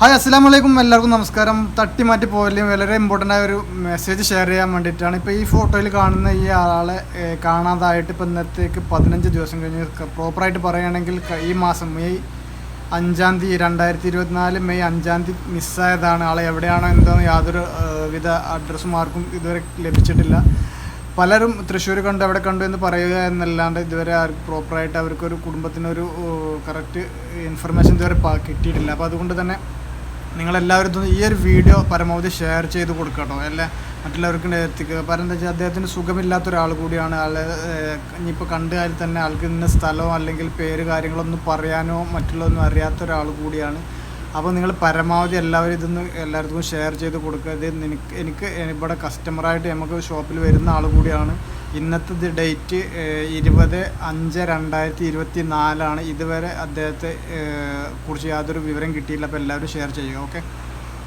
Hi അസ്സാം വലൈക്കും എല്ലാവർക്കും നമസ്കാരം. തട്ടിമാറ്റി പോകല്ലേ വളരെ ഇമ്പോർട്ടന്റ് ആയ ഒരു മെസ്സേജ് ഷെയർ ചെയ്യാൻ വേണ്ടിയിട്ടാണ്. ഇപ്പോൾ ഈ ഫോട്ടോയിൽ കാണുന്ന ഈ ആളെ കാണാതായിട്ട് ഇപ്പോൾ ഇന്നത്തേക്ക് പതിനഞ്ച് ദിവസം കഴിഞ്ഞ് പ്രോപ്പറായിട്ട് പറയുകയാണെങ്കിൽ ഈ മാസം മെയ് അഞ്ചാം തീയതി രണ്ടായിരത്തി ഇരുപത്തിനാല് മെയ് അഞ്ചാം തീയതി മിസ്സായതാണ്. ആളെ എവിടെയാണോ എന്തോ യാതൊരു വിധ അഡ്രസ്സും ആർക്കും ഇതുവരെ ലഭിച്ചിട്ടില്ല. പലരും തൃശ്ശൂർ കണ്ടു അവിടെ കണ്ടു എന്ന് പറയുക എന്നല്ലാണ്ട് ഇതുവരെ ആർക്കും പ്രോപ്പറായിട്ട് അവർക്കൊരു കുടുംബത്തിനൊരു കറക്റ്റ് ഇൻഫർമേഷൻ ഇതുവരെ കിട്ടിയിട്ടില്ല. അപ്പോൾ അതുകൊണ്ട് തന്നെ നിങ്ങളെല്ലാവരും ഇതൊന്ന് ഈ ഒരു വീഡിയോ പരമാവധി ഷെയർ ചെയ്ത് കൊടുക്കട്ടോ അല്ലേ? മറ്റുള്ളവർക്ക് എത്തിക്കുക കാരണം എന്താ വെച്ചാൽ അദ്ദേഹത്തിന് സുഖമില്ലാത്ത ഒരാൾ കൂടിയാണ് ആൾ ഇനിയിപ്പോൾ കണ്ടാൽ തന്നെ ആൾക്ക് ഇന്ന സ്ഥലമോ അല്ലെങ്കിൽ പേര് കാര്യങ്ങളൊന്നും പറയാനോ മറ്റുള്ളതൊന്നും അറിയാത്ത ഒരാൾ കൂടിയാണ്. അപ്പോൾ നിങ്ങൾ പരമാവധി എല്ലാവരും ഇതൊന്ന് എല്ലാവർക്കും ഷെയർ ചെയ്ത് കൊടുക്കുക ഇത് എനിക്ക് എനിക്ക് ഇവിടെ കസ്റ്റമറായിട്ട് നമുക്ക് ഷോപ്പിൽ വരുന്ന ആൾ കൂടിയാണ്. ഇന്നത്തെ ഡേറ്റ് ഇരുപത് അഞ്ച് രണ്ടായിരത്തി ഇരുപത്തി നാലാണ് ഇതുവരെ അദ്ദേഹത്തെ കുറിച്ച് യാതൊരു വിവരം കിട്ടിയില്ല. അപ്പോൾ എല്ലാവരും ഷെയർ ചെയ്യുക ഓക്കെ?